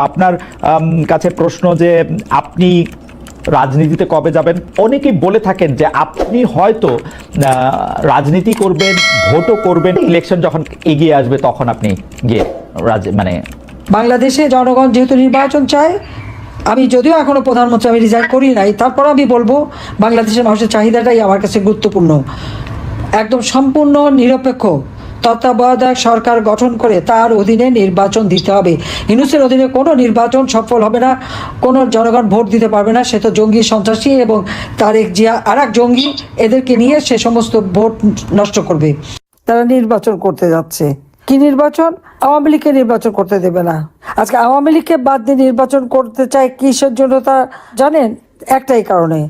আপনার কাছে প্রশ্ন যে আপনি রাজনীতিতে কবে যাবেন? অনেকেই বলে থাকেন যে আপনি হয়তো রাজনীতি করবেন, ভোটও করবেন ইলেকশন যখন এগিয়ে আসবে তখন আপনি গিয়ে রাজ মানে বাংলাদেশে জনগণ যেহেতু নির্বাচন চায়, আমি যদিও এখনও প্রধানমন্ত্রী আমি রিজাইন করি নাই, তারপর আমি বলব বাংলাদেশের মানুষের চাহিদাটাই আমার কাছে গুরুত্বপূর্ণ। একদম সম্পূর্ণ নিরপেক্ষ। তত্ত্বাবধায়ক সরকার গঠন করে তার অধীনে নির্বাচন দিতে হবে। ইউনুসের অধীনে কোনো নির্বাচন সফল হবে না, কোনো জনগণ ভোট দিতে পারবে না, সে তো জঙ্গি সন্ত্রাসী এবং তারেক জিয়া আর এক জঙ্গি এদেরকে নিয়ে সে সমস্ত ভোট নষ্ট করবে। তারা নির্বাচন করতে যাচ্ছে। কি নির্বাচন? আওয়ামী লীগকে নির্বাচন করতে দেবে না। আজকে আওয়ামী লীগকে বাদ দিয়ে নির্বাচন করতে চায় কিসের জন্য তা জানেন? একটাই কারণে।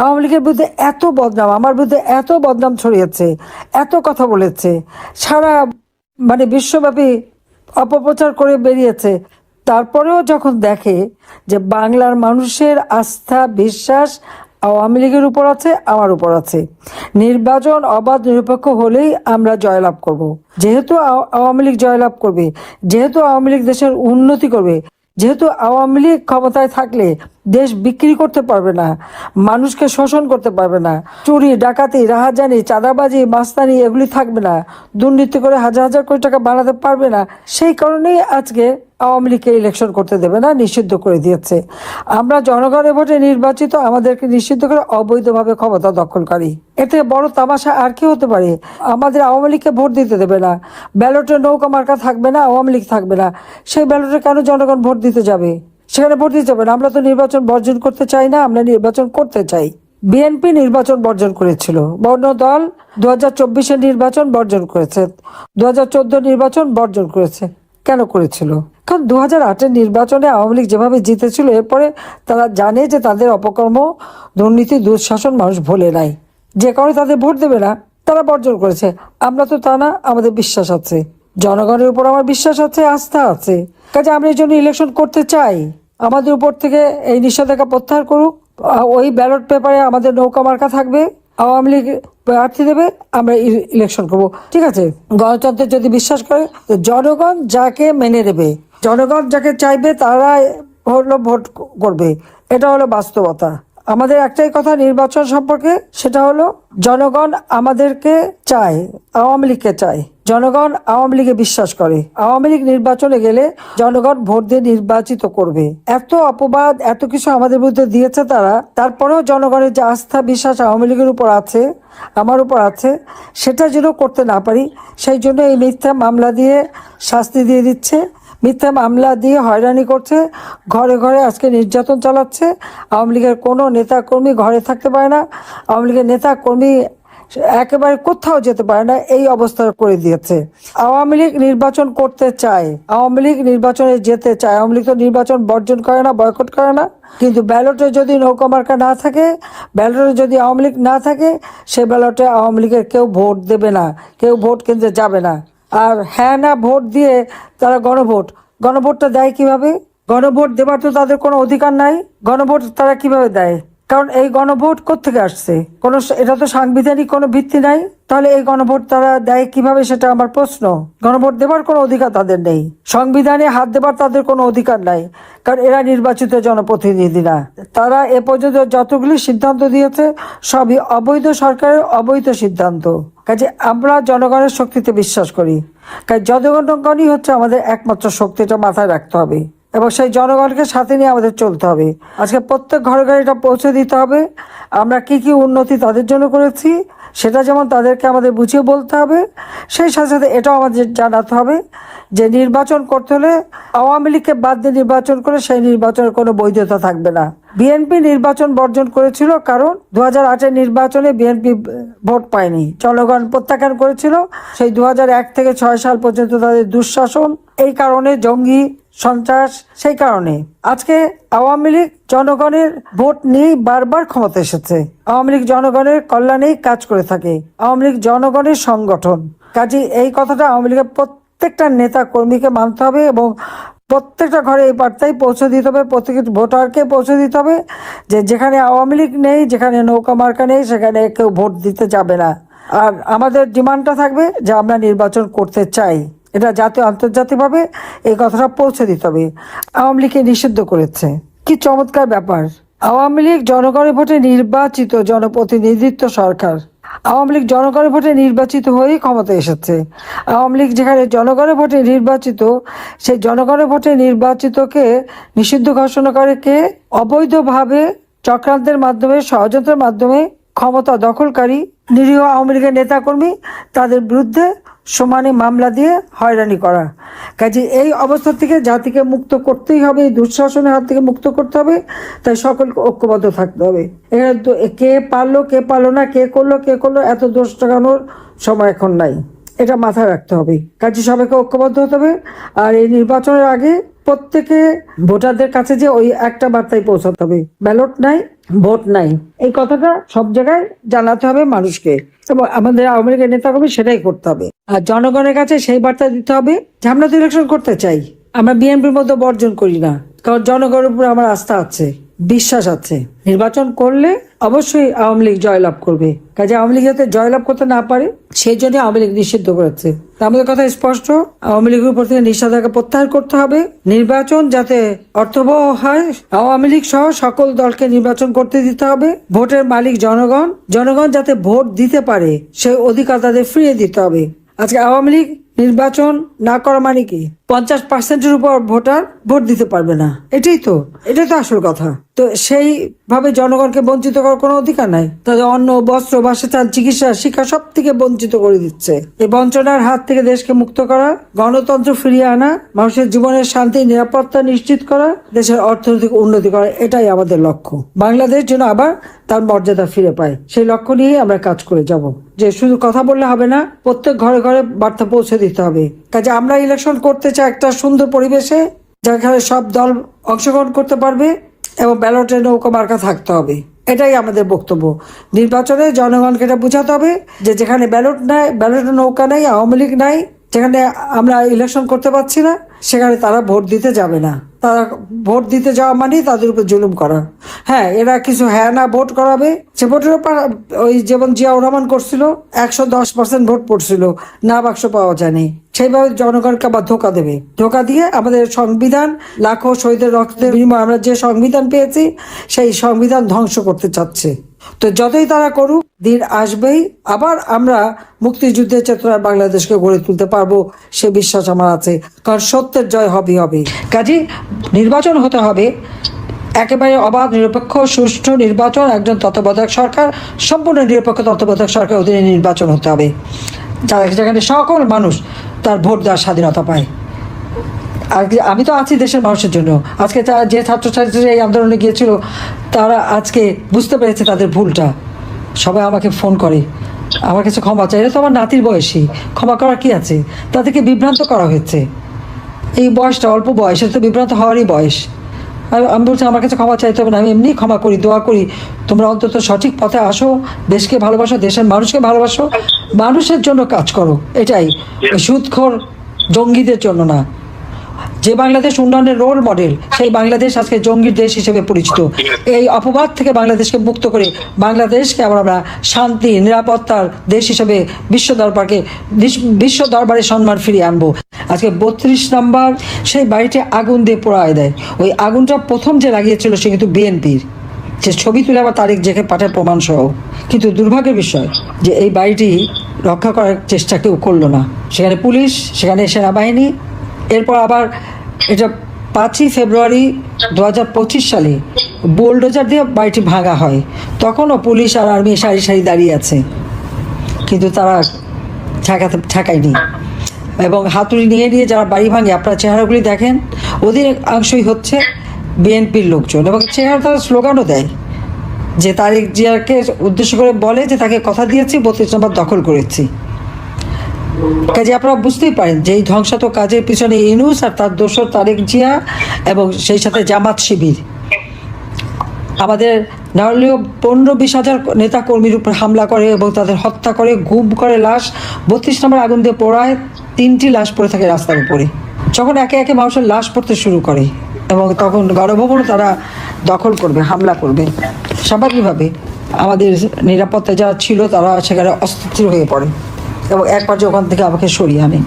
আওয়ামী লীগের বিরুদ্ধে এত বদনাম, আমার বিরুদ্ধে এত বদনাম ছড়িয়েছে, এত কথা বলেছে, সারা মানে বিশ্বব্যাপী অপপ্রচার করে বেরিয়েছে। তারপরেও যখন দেখে যে বাংলার মানুষের আস্থা, বিশ্বাস আওয়ামী লীগের উপর আছে, আমার উপর আছে। নির্বাচন অবাধ নিরপেক্ষ হলেই আমরা জয়লাভ করব। যেহেতু আওয়ামী লীগ জয়লাভ করবে, যেহেতু আওয়ামী লীগ দেশের উন্নতি করবে, যেহেতু আওয়ামী লীগ ক্ষমতায় থাকলে দেশ বিক্রি করতে পারবে না, মানুষকে শোষণ করতে পারবে না, চুরি, ডাকাতি, রাহাজানি, চাঁদাবাজি, মাস্তানি এগুলি থাকবে না, দুর্নীতি করে হাজার হাজার কোটি টাকা বানাতে পারবে না। সেই কারণেই আজকে আওয়ামী লীগকে ইলেকশন করতে দেবে না, নিষিদ্ধ করে দিয়েছে। আমরা জনগণের ভোটে নির্বাচিত আমাদেরকে নিষিদ্ধ করে অবৈধভাবে ক্ষমতা দখলকারী। এতে বড় তামাশা আর কি হতে পারে? আমাদের আওয়ামী লীগকে ভোট দিতে দেবে না। ব্যালটে নৌকা মার্কা থাকবে না, আওয়ামী লীগ থাকবে না। সেই ব্যালটে কেন জনগণ ভোট দিতে যাবে? সেখানে ভোট দিতে না। আমরা তো নির্বাচন বর্জন করতে চাই না, আমরা নির্বাচন করতে চাই। বিএনপি নির্বাচন বর্জন করেছিল। বর্ণ দল দু হাজার নির্বাচন বর্জন করেছে। দু হাজার চোদ্দ নির্বাচন বর্জন করেছে। কেন করেছিল? কারণ দু হাজার আটের নির্বাচনে আওয়ামী লীগ যেভাবে জিতেছিল, এরপরে তারা জানে যে তাদের অপকর্ম, দুর্নীতি, দুঃশাসন মানুষ ভোলে নাই। যে কারণে তাদের ভোট দেবে না, তারা বর্জন করেছে। আমরা তো তা না, আমাদের বিশ্বাস আছে। জনগণের উপর আমার বিশ্বাস আছে, আস্থা আছে। কাজে আমরা এই জন্য ইলেকশন করতে চাই। আমাদের উপর থেকে এই নিষেধাজ্ঞা প্রত্যাহার করুক। ওই ব্যালট পেপারে আমাদের নৌকা মার্কা থাকবে। আওয়ামী লীগ প্রার্থী দেবে, আমরা ইলেকশন করব। ঠিক আছে? গণতন্ত্রে যদি বিশ্বাস করে জনগণ যাকে মেনে নেবে, জনগণ যাকে চাইবে, তারা হলো ভোট করবে। এটা হলো বাস্তবতা। আমাদের একটাই কথা নির্বাচন সম্পর্কে, সেটা হলো জনগণ আমাদেরকে চায়, আওয়ামী লীগকে চায়। জনগণ আওয়ামী লীগে বিশ্বাস করে। আওয়ামী লীগ নির্বাচনে গেলে জনগণ ভোট দিয়ে নির্বাচিত করবে। এত অপবাদ, এত কিছু আমাদের বিরুদ্ধে দিয়েছে তারা, তারপরেও জনগণের যে আস্থা, বিশ্বাস আওয়ামী লীগের উপর আছে, আমার উপর আছে সেটা যেন করতে না পারি, সেই জন্য এই মিথ্যা মামলা দিয়ে শাস্তি দিয়ে দিচ্ছে। মিথ্যা মামলা দিয়ে হয়রানি করছে, ঘরে ঘরে আজকে নির্যাতন চালাচ্ছে। আওয়ামী লীগের কোনো নেতা কর্মী ঘরে থাকতে পারে না। আওয়ামী লীগের নেতা কর্মী একেবারে কোথাও যেতে পারে না, এই অবস্থা করে দিয়েছে। আওয়ামী লীগ নির্বাচন করতে চায়, আওয়ামী লীগ নির্বাচনে যেতে চায়। আওয়ামী লীগ তো নির্বাচন বর্জন করে না, বয়কট করে না, কিন্তু ব্যালটে যদি নৌকা মার্কা না থাকে, ব্যালটে যদি আওয়ামী লীগ না থাকে, সে ব্যালটে আওয়ামী লীগের কেউ ভোট দেবে না, কেউ ভোট কেন্দ্রে যাবে না। আর হ্যাঁ না ভোট দিয়ে তারা গণভোট, গণভোটটা দেয় কীভাবে? গণভোট দেবার তো তাদের কোনো অধিকার নাই, গণভোট তারা কীভাবে দেয়? কারণ এই গণভোট কোত্থেকে আসছে? কোনো এটা তো সাংবিধানিক কোনো ভিত্তি নাই। তাহলে এই গণভোট তারা দেয় কীভাবে সেটা আমার প্রশ্ন। গণভোট দেবার কোনো অধিকার তাদের নেই। সংবিধানে হাত দেবার তাদের কোনো অধিকার নাই। কারণ এরা নির্বাচিত জনপ্রতিনিধি না তারা এ পর্যন্ত যতগুলি সিদ্ধান্ত দিয়েছে, সবই অবৈধ সরকারের অবৈধ সিদ্ধান্ত। কাজে আমরা জনগণের শক্তিতে বিশ্বাস করি। কাজে জনগণই হচ্ছে আমাদের একমাত্র শক্তিটা মাথায় রাখতে হবে। এবং সেই জনগণকে সাথে নিয়ে আমাদের চলতে হবে। আজকে প্রত্যেক ঘরে ঘরে এটা পৌঁছে দিতে হবে। আমরা কি কি উন্নতি তাদের জন্য করেছি, সেটা যেমন তাদেরকে আমাদের বুঝিয়ে বলতে হবে, সেই সাথে সাথে এটাও আমাদের জানাতে হবে যে নির্বাচন করতে হলে আওয়ামী লীগকে বাদ দিয়ে নির্বাচন করে সেই নির্বাচনের কোনো বৈধতা থাকবে না। বিএনপি নির্বাচন বর্জন করেছিল কারণ দু হাজার নির্বাচনে বিএনপি ভোট পায়নি। জনগণ প্রত্যাখ্যান করেছিল। সেই দু থেকে ছয় সাল পর্যন্ত তাদের দুঃশাসন, এই কারণে জঙ্গি সন্ত্রাস, সেই কারণে। আজকে আওয়ামী লীগ জনগণের ভোট নিয়েই বারবার ক্ষমতা এসেছে। আওয়ামী লীগ জনগণের কল্যাণেই কাজ করে থাকে। আওয়ামী লীগ জনগণের সংগঠন। কাজে এই কথাটা আওয়ামী লীগের প্রত্যেকটা নেতা কর্মীকে মানতে হবে এবং প্রত্যেকটা ঘরে এই বার্তাই পৌঁছে দিতে হবে প্রত্যেক ভোটারকে পৌঁছে দিতে হবে যে যেখানে আওয়ামী লীগ নেই, যেখানে নৌকা মার্কা নেই, সেখানে কেউ ভোট দিতে যাবে না। আর আমাদের ডিমান্ডটা থাকবে যে আমরা নির্বাচন করতে চাই। এটা জাতীয় আন্তর্জাতিকভাবে এই কথাটা পৌঁছে দিতে হবে। আওয়ামী লীগকে নিষিদ্ধ করেছে। কি চমৎকার ব্যাপার। আওয়ামী লীগ জনগণের ভোটে নির্বাচিত জনপ্রতিনিধিত্ব সরকার। আওয়ামী লীগ জনগণের ভোটে নির্বাচিত হয়েই ক্ষমতায় এসেছে। আওয়ামী লীগ যেখানে জনগণের ভোটে নির্বাচিত, সেই জনগণের ভোটে নির্বাচিতকে নিষিদ্ধ ঘোষণা করে কে? অবৈধভাবে চক্রান্তের মাধ্যমে, ষড়যন্ত্রের মাধ্যমে ক্ষমতা দখলকারী নিরীহ আওয়ামী লীগের নেতাকর্মী তাদের বিরুদ্ধে সমানে মামলা দিয়ে হয়রানি করা। কাজে এই অবস্থা থেকে জাতিকে মুক্ত করতেই হবে, এই দুঃশাসনের হাত থেকে মুক্ত করতে হবে, তাই সকলকে ঐক্যবদ্ধ থাকতে হবে। এখানে তো কে পারল কে পারল না, কে করল কে করল, এত দোষ টাকানোর সময় এখন নাই। এটা মাথায় রাখতে হবে। কাজে সবাইকে ঐক্যবদ্ধ হতে হবে। আর এই নির্বাচনের আগে প্রত্যেকে ভোটারদের কাছে যে ওই একটা বার্তায় পৌঁছাতে হবে। ব্যালট নাই ভোট নাই। এই কথাটা সব জায়গায় জানাতে হবে মানুষকে। এবং আমাদের আওয়ামী লীগের নেতাকর্মী সেটাই করতে হবে। আর জনগণের কাছে সেই বার্তা দিতে হবে যে আমরা তো ইলেকশন করতে চাই। আমরা বিএনপির মধ্যে বর্জন করি না। কারণ জনগণের উপরে আমার আস্থা আছে। বিশ্বাস আছে। নির্বাচন করলে অবশ্যই আওয়ামী লীগ জয়লাভ করবে। কাজে আওয়ামী লীগ যাতে জয়লাভ করতে না পারে, সেই জন্য আওয়ামী লীগ নিষিদ্ধ করেছে। আমাদের কথা স্পষ্ট, আওয়ামী লীগের উপর থেকে নিষেধাজ্ঞা প্রত্যাহার করতে হবে। নির্বাচন যাতে অর্থবহ হয়, আওয়ামী লীগ সহ সকল দলকে নির্বাচন করতে দিতে হবে। ভোটের মালিক জনগণ জনগণ যাতে ভোট দিতে পারে, সেই অধিকার তাদের ফিরিয়ে দিতে হবে। আজকে আওয়ামী লীগ নির্বাচন না করা মানে কি? পঞ্চাশ পার্সেন্টের উপর ভোটার ভোট দিতে পারবে না। এটাই তো এটাই তো আসল কথা। তো সেইভাবে জনগণকে বঞ্চিত করার কোনো অধিকার নাই। তাদের অন্ন, বস্ত্র বাসস্থান চিকিৎসা, শিক্ষা সব থেকে বঞ্চিত করে দিচ্ছে। এই বঞ্চনার হাত থেকে দেশকে মুক্ত করা, গণতন্ত্র ফিরিয়ে আনা, মানুষের জীবনের শান্তি, নিরাপত্তা নিশ্চিত করা, দেশের অর্থনৈতিক উন্নতি করা, এটাই আমাদের লক্ষ্য। বাংলাদেশ যেন আবার তার মর্যাদা ফিরে পায়। সেই লক্ষ্য নিয়ে আমরা কাজ করে যাব। যে শুধু কথা বললে হবে না, প্রত্যেক ঘরে ঘরে বার্তা পৌঁছে দিতে হবে। কাজে আমরা ইলেকশন করতে চাই একটা সুন্দর পরিবেশে যেখানে সব দল অংশগ্রহণ করতে পারবে এবং ব্যালটে নৌকা মার্কা থাকতে হবে। এটাই আমাদের বক্তব্য। নির্বাচনে জনগণকে এটা বোঝাতে হবে যে যেখানে ব্যালট নাই, ব্যালটে নৌকা নাই, আওয়ামী লীগ নাই, যেখানে আমরা ইলেকশন করতে পারছি না, সেখানে তারা ভোট দিতে যাবে না। তারা ভোট দিতে যাওয়া মানেই তাদের উপর জুলুম করা। হ্যাঁ এরা কিছু হ্যাঁ না ভোট করাবে। সে ভোটের উপর ওই যেমন জিয়াউর রহমান করছিল, একশো দশ পার্সেন্ট ভোট পড়ছিল, না বাক্স পাওয়া যায়নি। সেইভাবে জনগণকে আবার ধোকা দেবে। ধোকা দিয়ে আমাদের সংবিধান, লাখো শহীদের রক্তের বিনিময়ে আমরা যে সংবিধান পেয়েছি, সেই সংবিধান ধ্বংস করতে চাচ্ছে। তো যতই তারা করুক, দিন আসবেই আবার আমরা মুক্তিযুদ্ধের চেতনায় বাংলাদেশকে গড়ে তুলতে পারব, সে বিশ্বাস আমার আছে। কারণ সত্যের জয় হবে হবে কাজে নির্বাচন হতে হবে। একেবারে অবাধ, নিরপেক্ষ, সুষ্ঠু নির্বাচন, একজন তত্ত্বাবধায়ক সরকার, সম্পূর্ণ নিরপেক্ষ তত্ত্বাবধায়ক সরকার অধীনে নির্বাচন হতে হবে। যারা যেখানে সকল মানুষ তার ভোট দেওয়ার স্বাধীনতা পায়। আর আমি তো আছি দেশের মানুষের জন্য। আজকে যে ছাত্রছাত্রীরা এই আন্দোলনে গিয়েছিল, তারা আজকে বুঝতে পেরেছে তাদের ভুলটা। সবাই আমাকে ফোন করে। আমার কাছে ক্ষমা চাই এটা তো আমার নাতির বয়সী। ক্ষমা করার কি আছে? তাদেরকে বিভ্রান্ত করা হয়েছে। এই বয়সটা অল্প বয়স এটা তো বিভ্রান্ত হওয়ারই বয়স। আর আমি বলছি আমার কাছে ক্ষমা চাইতে হবে না আমি এমনি ক্ষমা করি দোয়া করি। তোমরা অন্তত সঠিক পথে আসো দেশকে ভালোবাসো দেশের মানুষকে ভালোবাসো। মানুষের জন্য কাজ করো এটাই। সুদখোর জঙ্গিদের জন্য না। যে বাংলাদেশ উন্নয়নের রোল মডেল সেই বাংলাদেশ আজকে জঙ্গির দেশ হিসেবে পরিচিত। এই অপবাদ থেকে বাংলাদেশকে মুক্ত করে বাংলাদেশকে আবার আমরা শান্তি, নিরাপত্তার দেশ হিসেবে বিশ্ব দরবারকে বিশ- বিশ্ব দরবারে সম্মান ফিরিয়ে আনব। আজকে বত্রিশ নম্বর, সেই বাড়িটি আগুন দিয়ে পোড়ায় দেয়। ওই আগুনটা প্রথম যে লাগিয়েছিল সে কিন্তু বিএনপির। যে ছবি তুলে আবার তারিখ জেকে পাঠায় প্রমাণ সহ কিন্তু দুর্ভাগ্যের বিষয় যে এই বাড়িটি রক্ষা করার চেষ্টা কেউ করল না। সেখানে পুলিশ, সেখানে সেনাবাহিনী এরপর আবার এটা পাঁচই ফেব্রুয়ারি দু হাজার পঁচিশ সালে বোলডোজার দিয়ে বাড়িটি ভাঙা হয়। তখনও পুলিশ আর আর্মি সারি সারি দাঁড়িয়ে আছে। কিন্তু তারা ঠেকাতে, ঠেকায়নি। এবং হাতুড়ি নিয়ে নিয়ে যারা বাড়ি ভাঙে, আপনার চেহারাগুলি দেখেন অধিকাংশই হচ্ছে বিএনপির লোকজন। এবং চেহারা তারা স্লোগানও দেয় যে তারেক জিয়াকে উদ্দেশ্য করে বলে যে তাকে কথা দিয়েছি, বত্রিশ নম্বর দখল করেছি। কাজে আপনারা বুঝতেই পারেন যে এই ধ্বংসাত্মক কাজের পিছনে ইনুস আর তার দোসর তারেক জিয়া এবং সেই সাথে জামাত শিবির। আমাদের না হলেও পনেরো বিশ হাজার নেতা কর্মীর উপর হামলা করে এবং তাদের হত্যা করে, গুম করে, লাশ বত্রিশ নম্বর আগুন দিয়ে পোড়ায়, তিনটি লাশ পড়ে থাকে রাস্তার উপরে। যখন একে একে মানুষের লাশ পড়তে শুরু করে এবং তখন গণভবনও তারা দখল করবে, হামলা করবে। স্বাভাবিকভাবে আমাদের নিরাপত্তা যারা ছিল তারা সেখানে অস্থির হয়ে পড়ে। এবং এক পর্যায়ে ওখান থেকে আমাকে সরিয়ে আনে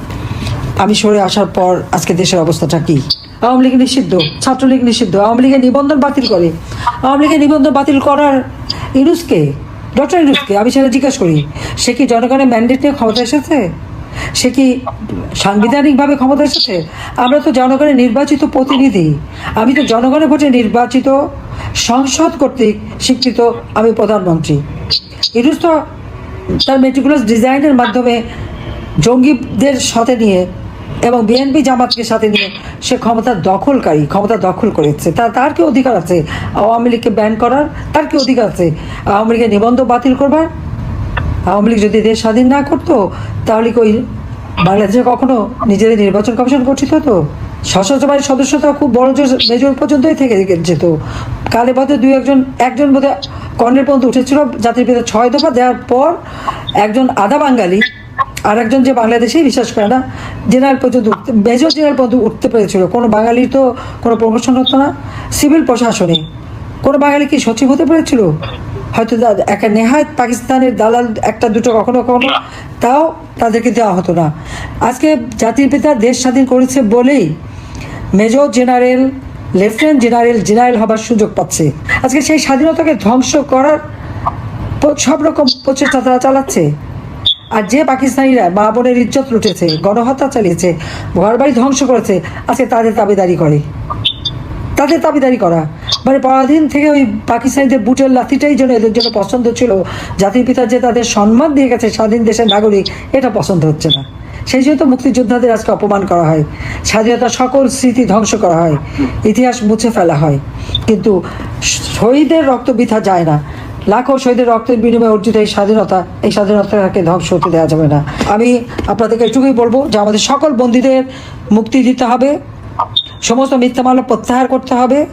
আমি সরে আসার পর আজকে দেশের অবস্থাটা কি? আওয়ামী লীগ নিষিদ্ধ, ছাত্রলীগ নিষিদ্ধ, আওয়ামী লীগের নিবন্ধন বাতিল করে। আওয়ামী লীগের নিবন্ধন বাতিল করার ইনুসকে ডক্টর ইনুসকে আমি সেটা জিজ্ঞাসা করি, সে কি জনগণের ম্যান্ডেট নিয়ে ক্ষমতা এসেছে? সে কি সাংবিধানিকভাবে ক্ষমতা এসেছে? আমরা তো জনগণের নির্বাচিত প্রতিনিধি। আমি তো জনগণের ভোটে নির্বাচিত, সংসদ কর্তৃক স্বীকৃত আমি প্রধানমন্ত্রী। ইনুস তো তার মেটিকুলাস ডিজাইনের মাধ্যমে জঙ্গিদের সাথে নিয়ে এবং বিএনপি জামাতকে সাথে নিয়ে সে ক্ষমতা দখলকারী, ক্ষমতা দখল করেছে। তা তার কি অধিকার আছে? আওয়ামী লীগকে ব্যান করার? তার কি অধিকার আছে? আওয়ামী লীগের নিবন্ধ বাতিল করবার? আওয়ামী লীগ যদি দেশ স্বাধীন না করতো, তাহলে কি ওই বাংলাদেশে কখনো নিজেদের নির্বাচন কমিশন গঠিত হতো? সশস্ত্র বাহিনীর সদস্যতা খুব বড় জোর মেজর পর্যন্তই থেকে যেত। কালে পথে দুই একজন একজন বোধ কর্নেল পর্যন্ত উঠেছিল, জাতির পিতা ছয় দফা দেওয়ার পর একজন আধা বাঙালি আর একজন যে বাংলাদেশেই বিশ্বাস করে না, জেনারেল পর্যন্ত উঠতে, মেজর জেনারেল পর্যন্ত উঠতে পেরেছিল। কোনো বাঙালির তো কোনো প্রমোশন হতো না, সিভিল প্রশাসনে। কোনো বাঙালি কি সচিব হতে পেরেছিল? হয়তো একটা নেহায়ত পাকিস্তানের দালাল একটা দুটো কখনো কখনো, তাও তাদেরকে দেওয়া হতো না। আজকে জাতির পিতা দেশ স্বাধীন করেছে বলেই major general, lieutenant general general হবার সুযোগ পাচ্ছে। আজকে সেই স্বাধীনতাকে ধ্বংস করার সব রকম প্রচেষ্টা তারা চালাচ্ছে। আর যে পাকিস্তানিরা মা বোনের ইজ্জত লুটেছে, গণহত্যা চালিয়েছে ঘর বাড়ি ধ্বংস করেছে, আজকে তাদের দাবিদারি করে। তাদের দাবিদারি করা। মানে পরাধীন থেকে ওই পাকিস্তানিদের বুটের লাথিটাই যেন এদের জন্য পছন্দ ছিল, জাতির পিতা যে তাদের সম্মান দিয়ে গেছে স্বাধীন দেশের নাগরিক, এটা পছন্দ হচ্ছে না। সেই জন্য তো মুক্তিযোদ্ধাদের আজকে অপমান করা হয়। স্বাধীনতার সকল স্মৃতি ধ্বংস করা হয়। ইতিহাস মুছে ফেলা হয়। কিন্তু শহীদের রক্ত বৃথা যায় না। লাখো শহীদের রক্তের বিনিময়ে অর্জিত এই স্বাধীনতা, এই স্বাধীনতাকে ধ্বংস হতে দেওয়া যাবে না। আমি আপনাদেরকে এটুকুই বলব যে আমাদের সকল বন্দীদের মুক্তি দিতে হবে। সমস্ত মিথ্যা মামলা প্রত্যাহার করতে হবে।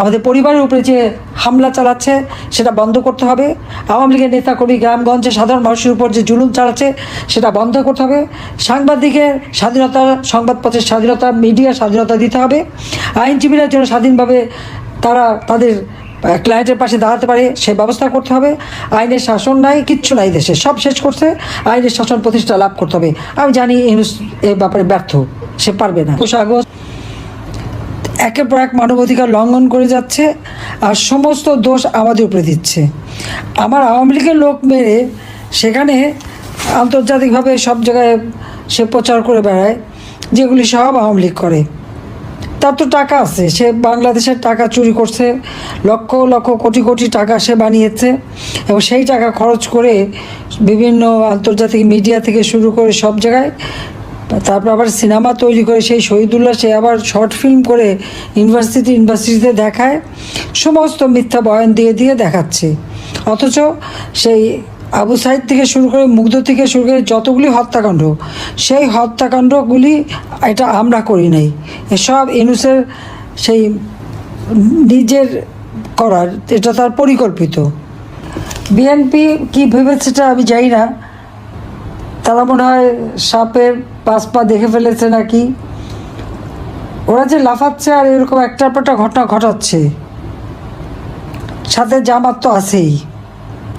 আমাদের পরিবারের উপরে যে হামলা চালাচ্ছে, সেটা বন্ধ করতে হবে। আওয়ামী লীগের নেতাকর্মী গ্রামগঞ্জে সাধারণ মানুষের উপর যে জুলুম চালাচ্ছে, সেটা বন্ধ করতে হবে। সাংবাদিকের স্বাধীনতা সংবাদপত্রের স্বাধীনতা, মিডিয়ার স্বাধীনতা দিতে হবে। আইনজীবীরা যেন স্বাধীনভাবে তারা তাদের ক্লায়েন্টের পাশে দাঁড়াতে পারে, সে ব্যবস্থা করতে হবে। আইনের শাসন নাই, কিচ্ছু নাই দেশে। সব শেষ করছে। আইনের শাসন প্রতিষ্ঠা লাভ করতে হবে। আমি জানি এ ব্যাপারে ব্যর্থ। সে পারবে না। আগস্ট একের পর এক মানবাধিকার লঙ্ঘন করে যাচ্ছে আর সমস্ত দোষ আমাদের উপরে দিচ্ছে। আমার আওয়ামী লীগের লোক মেরে সেখানে আন্তর্জাতিকভাবে সব জায়গায় সে প্রচার করে বেড়ায়, যেগুলি সব আওয়ামী লীগ করে। তার তো টাকা আছে, সে বাংলাদেশের টাকা চুরি করছে, লক্ষ লক্ষ কোটি কোটি টাকা সে বানিয়েছে এবং সেই টাকা খরচ করে বিভিন্ন আন্তর্জাতিক মিডিয়া থেকে শুরু করে সব জায়গায় তারপর আবার সিনেমা তৈরি করে, সেই শহীদুল্লাহ সে আবার শর্ট ফিল্ম করে ইউনিভার্সিটি ইউনিভার্সিটিতে দেখায়। সমস্ত মিথ্যা বয়ান দিয়ে দিয়ে দেখাচ্ছে। অথচ সেই আবু সাইদ থেকে শুরু করে, মুগ্ধ থেকে শুরু করে যতগুলি হত্যাকাণ্ড, সেই হত্যাকাণ্ডগুলি এটা আমরা করি নাই। এসব ইনুসের সেই নিজের করার, এটা তার পরিকল্পিত। বিএনপি কি ভেবেছে সেটা আমি জানি না। তারা মনে হয় সাপের পাঁচ পা দেখে ফেলেছে নাকি? ওরা যে লাফাচ্ছে আর এরকম একটার পর একটা ঘটনা ঘটাচ্ছে। সাথে জামাত তো আছেই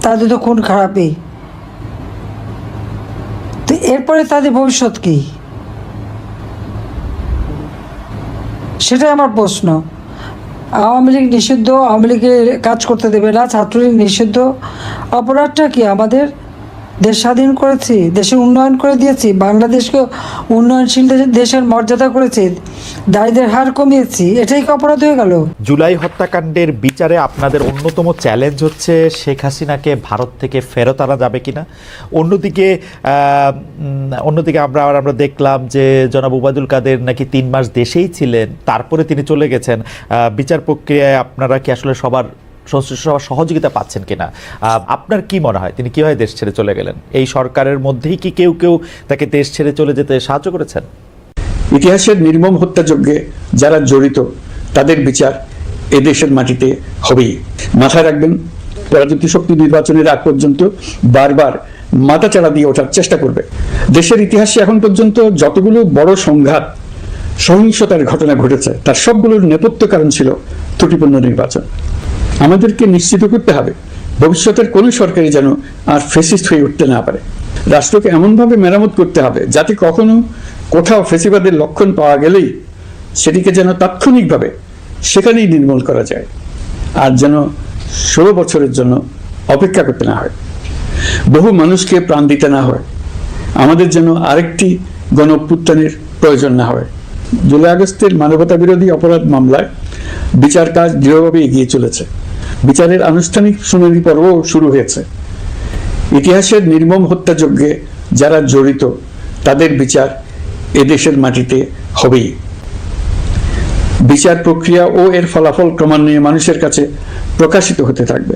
তাদের তো খুন খারাপই। তো এরপরে তাদের ভবিষ্যৎ কি? সেটাই আমার প্রশ্ন। আওয়ামী লীগ নিষিদ্ধ, আওয়ামী লীগের কাজ করতে দেবে না, ছাত্রলীগ নিষিদ্ধ। অপরাধটা কি আমাদের? দেশ স্বাধীন করেছি, দেশের উন্নয়ন করে দিয়েছি, বাংলাদেশকে উন্নয়নশীল দেশের মর্যাদা করেছি দারিদ্রের হার কমিয়েছি, এটাই কি অপরাধ হয়ে গেল? জুলাই হত্যাকাণ্ডের বিচারে আপনাদের অন্যতম চ্যালেঞ্জ হচ্ছে শেখ হাসিনাকে ভারত থেকে ফেরত আনা যাবে কিনা। অন্যদিকে অন্যদিকে আমরা আমরা দেখলাম যে জনাব উবায়দুল কাদের নাকি তিন মাস দেশেই ছিলেন, তারপরে তিনি চলে গেছেন। বিচার প্রক্রিয়ায় আপনারা কি আসলে সবার সংশ্লিষ্ট সবার সহযোগিতা পাচ্ছেন কিনা? আপনার কি মনে হয়? তিনি কীভাবে দেশ ছেড়ে চলে গেলেন? এই সরকারের মধ্যেই কি কেউ কেউ তাকে দেশ ছেড়ে চলে যেতে সাহায্য করেছেন? ইতিহাসের নির্মম হত্যাযজ্ঞে যারা জড়িত, তাদের বিচার এদেশের মাটিতে হবেই। মাথায় রাখবেন, পরাজিত শক্তি নির্বাচনের আগ পর্যন্ত বারবার মাথাচাড়া দিয়ে ওঠার চেষ্টা করবে। দেশের ইতিহাসে এখন পর্যন্ত যতগুলো বড় সংঘাত, সহিংসতার ঘটনা ঘটেছে, তার সবগুলোর নেপথ্য কারণ ছিল ত্রুটিপূর্ণ নির্বাচন। আমাদেরকে নিশ্চিত করতে হবে ভবিষ্যতের কোনো সরকারি যেন আর ফেসিস্ট হয়ে উঠতে না পারে। রাষ্ট্রকে এমনভাবে মেরামত করতে হবে যাতে কখনো কোথাও ফেসিবাদের লক্ষণ পাওয়া গেলেই সেটিকে যেন তাৎক্ষণিকভাবে সেখানেই নির্মূল করা যায় আর যেন ষোলো বছরের জন্য অপেক্ষা করতে না হয়। বহু মানুষকে প্রাণ দিতে না হয়। আমাদের যেন আরেকটি গণ অভ্যুত্থানের প্রয়োজন না হয়। জুলাই আগস্টের মানবতা বিরোধী অপরাধ মামলায় বিচার কাজ দৃঢ়ভাবে এগিয়ে চলেছে। বিচারের আনুষ্ঠানিক শুনানি পর্বও শুরু হয়েছে। ইতিহাসের নির্মম হত্যাযজ্ঞে যারা জড়িত, তাদের বিচার এদেশের মাটিতে হবেই। বিচার প্রক্রিয়া ও এর ফলাফল ক্রমান্বয়ে মানুষের কাছে প্রকাশিত হতে থাকবে।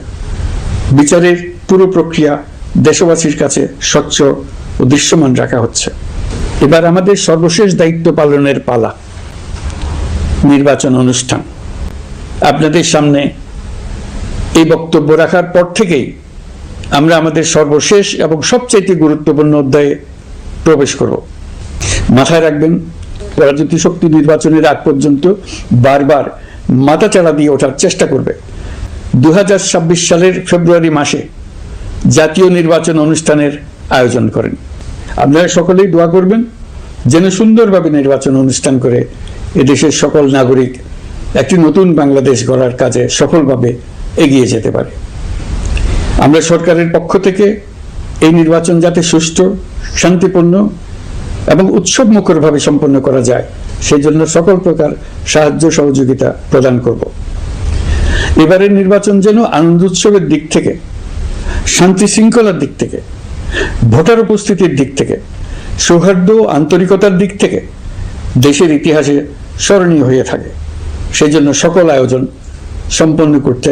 বিচারের পুরো প্রক্রিয়া দেশবাসীর কাছে স্বচ্ছ ও দৃশ্যমান রাখা হচ্ছে। এবার আমাদের সর্বশেষ দায়িত্ব পালনের পালা। নির্বাচন অনুষ্ঠান। আপনাদের সামনে এই বক্তব্য রাখার পর থেকেই আমরা আমাদের সর্বশেষ এবং সবচাইতে গুরুত্বপূর্ণ অধ্যায়ে প্রবেশ করব। মাথায় রাখবেন রাজনীতি শক্তি নির্বাচনের আগ পর্যন্ত বারবার মাথাচাড়া দিয়ে ওঠার চেষ্টা করবে। দু হাজার ছাব্বিশ সালের ফেব্রুয়ারি মাসে জাতীয় নির্বাচন অনুষ্ঠানের আয়োজন করেন। আপনারা সকলেই দোয়া করবেন যেন সুন্দরভাবে নির্বাচন অনুষ্ঠান করে এদেশের সকল নাগরিক একটি নতুন বাংলাদেশ গড়ার কাজে সফলভাবে এগিয়ে যেতে পারে। আমরা সরকারের পক্ষ থেকে এই নির্বাচন যাতে সুষ্ঠু, শান্তিপূর্ণ এবং উৎসব মুখরভাবে সম্পন্ন করা যায়, সেই জন্য সকল প্রকার সাহায্য সহযোগিতা প্রদান করব। এবারের নির্বাচন যেন আনন্দ উৎসবের দিক থেকে, শান্তি শৃঙ্খলার দিক থেকে, ভোটার উপস্থিতির দিক থেকে, সৌহার্দ্য ও আন্তরিকতার দিক থেকে দেশের ইতিহাসে স্মরণীয় হয়ে থাকে। সেই জন্য সকল আয়োজন সম্পন্ন করতে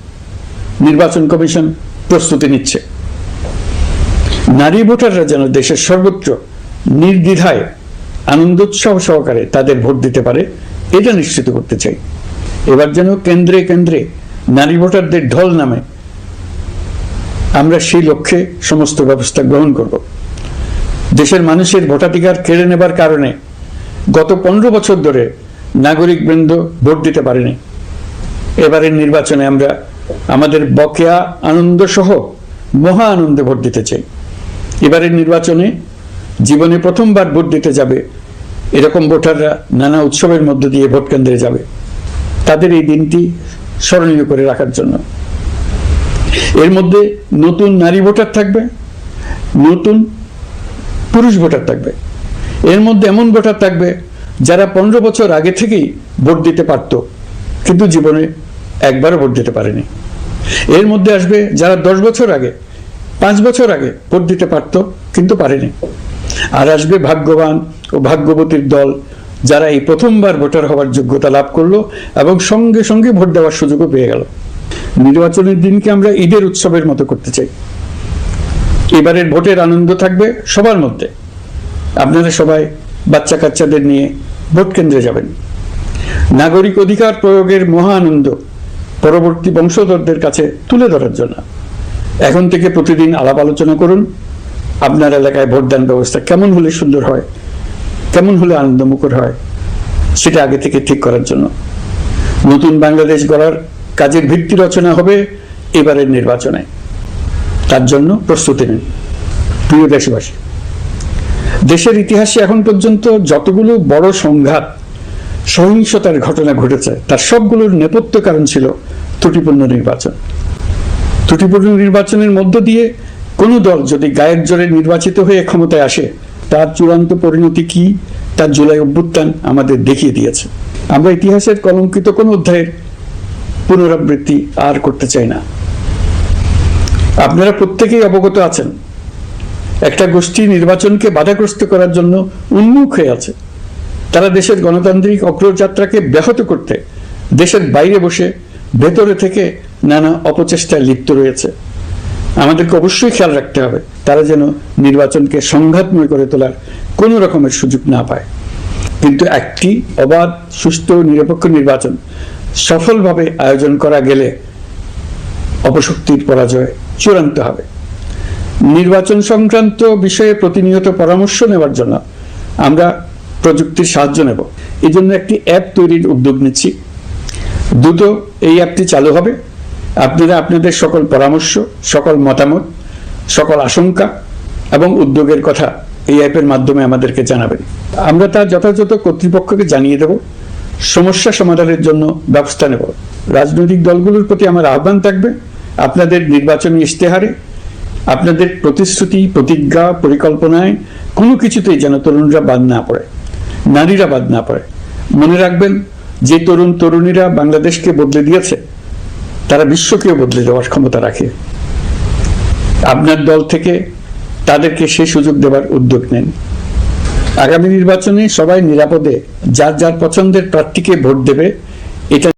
নির্বাচন কমিশন প্রস্তুতি নিচ্ছে। নারী ভোটাররা যেন দেশের সর্বত্র নির্দ্বিধায় আনন্দোৎসব সহকারে তাদের ভোট দিতে পারে, এটা নিশ্চিত করতে চাই। এবার যেন কেন্দ্রে কেন্দ্রে নারী ভোটারদের ঢল নামে আমরা সেই লক্ষ্যে সমস্ত ব্যবস্থা গ্রহণ করব। দেশের মানুষের ভোটাধিকার কেড়ে নেবার কারণে গত পনেরো বছর ধরে নাগরিক বৃন্দ ভোট দিতে পারেনি। এবারের নির্বাচনে আমরা আমাদের বকেয়া আনন্দ সহ মহা আনন্দে ভোট দিতে চাই এবারের নির্বাচনে জীবনে প্রথমবার ভোট দিতে যাবে, এরকম ভোটাররা নানা উৎসবের মধ্য দিয়ে ভোট কেন্দ্রে যাবে। তাদের এই দিনটি স্মরণীয় করে রাখার জন্য। এর মধ্যে নতুন নারী ভোটার থাকবে, নতুন পুরুষ ভোটার থাকবে। এর মধ্যে এমন ভোটার থাকবে যারা পনেরো বছর আগে থেকেই ভোট দিতে পারত, কিন্তু জীবনে একবারও ভোট দিতে পারেনি। এর মধ্যে আসবে যারা দশ বছর আগে, পাঁচ বছর আগে ভোট দিতে পারত, কিন্তু পারেনি। আর আসবে ভাগ্যবান ও ভাগ্যবতীর দল, যারা এই প্রথমবার ভোটার হওয়ার যোগ্যতা লাভ করল এবং সঙ্গে সঙ্গে ভোট দেওয়ার সুযোগও পেয়ে গেল। নির্বাচনের দিনকে আমরা ঈদের উৎসবের মতো করতে চাই। এবারের ভোটের আনন্দ থাকবে সবার মধ্যে। আপনারা সবাই বাচ্চা কাচ্চাদের নিয়ে ভোট কেন্দ্রে যাবেন। নাগরিক অধিকার প্রয়োগের মহা আনন্দ। পরবর্তী বংশধরদের কাছে তুলে ধরার জন্য। এখন থেকে প্রতিদিন আলাপ আলোচনা করুন। আপনার এলাকায় ভোটদান ব্যবস্থা কেমন হলে সুন্দর হয়? কেমন হলে আনন্দমুখর হয়? সেটা আগে থেকে ঠিক করার জন্য। নতুন বাংলাদেশ গড়ার কাজের ভিত্তি রচনা হবে এবারের নির্বাচনে। তার জন্য প্রস্তুতি নিন। প্রিয় দেশবাসী, দেশের ইতিহাসে এখন পর্যন্ত যতগুলো বড় সংঘাত সহিংসতার ঘটনা ঘটেছে। তার সবগুলোর নেপথ্য কারণ ছিল ত্রুটিপূর্ণ নির্বাচন। ত্রুটিপূর্ণ নির্বাচনের মধ্য দিয়ে কোনো দল যদি গায়ের জোরে নির্বাচিত হয়ে ক্ষমতায় আসে, তার চূড়ান্ত পরিণতি কি? তার জুলাই অভ্যুত্থান আমাদের দেখিয়ে দিয়েছে। আমরা ইতিহাসের কলঙ্কিত কোন অধ্যায়ের পুনরাবৃত্তি আর করতে চাই না। আপনারা প্রত্যেকেই অবগত আছেন, একটা গোষ্ঠী নির্বাচনকে বাধাগ্রস্ত করার জন্য উন্মুখ হয়ে আছে। তারা দেশের গণতান্ত্রিক অগ্রযাত্রাকে ব্যাহত করতে দেশের বাইরে বসে ভেতরে থেকে নানা অপচেষ্টায় লিপ্ত রয়েছে। আমাদেরকে অবশ্যই খেয়াল রাখতে হবে, তারা যেন নির্বাচনকে সংঘাতময় করে তোলার কোনো রকমের সুযোগ না পায়। কিন্তু একটি অবাধ সুষ্ঠু নিরপেক্ষ নির্বাচন সফলভাবে আয়োজন করা গেলে অপশক্তির পরাজয় চূড়ান্ত হবে। নির্বাচন সংক্রান্ত বিষয়ে প্রতিনিয়ত পরামর্শ নেওয়ার জন্য আমরা প্রযুক্তির সাহায্য নেব। এই জন্য একটি অ্যাপ তৈরির উদ্যোগ নিচ্ছি। দ্রুত এই অ্যাপটি চালু হবে। আপনারা আপনাদের সকল পরামর্শ, সকল মতামত, সকল আশঙ্কা এবং উদ্যোগের কথা এই অ্যাপের মাধ্যমে আমাদেরকে জানাবেন। আমরা তা যথাযথ কর্তৃপক্ষকে জানিয়ে দেব। সমস্যা সমাধানের জন্য ব্যবস্থা নেব। রাজনৈতিক দলগুলোর প্রতি আমার আহ্বান থাকবে। আপনাদের নির্বাচনী ইশতেহারে, আপনাদের প্রতিশ্রুতি, প্রতিজ্ঞা, পরিকল্পনায় কোনো কিছুতেই যেন তরুণরা বাদ না পড়ে। নারীরা বাদ না পড়ে। মনে রাখবেন, যে তরুণ তরুণীরা বাংলাদেশকে বদলে দিয়েছে, তারা বিশ্বকেও বদলে দেওয়ার ক্ষমতা রাখে। আপনার দল থেকে তাদেরকে সেই সুযোগ দেওয়ার উদ্যোগ নেন। আগামী নির্বাচনে সবাই নিরাপদে, যার যার পছন্দের প্রার্থীকে ভোট দেবে, এটা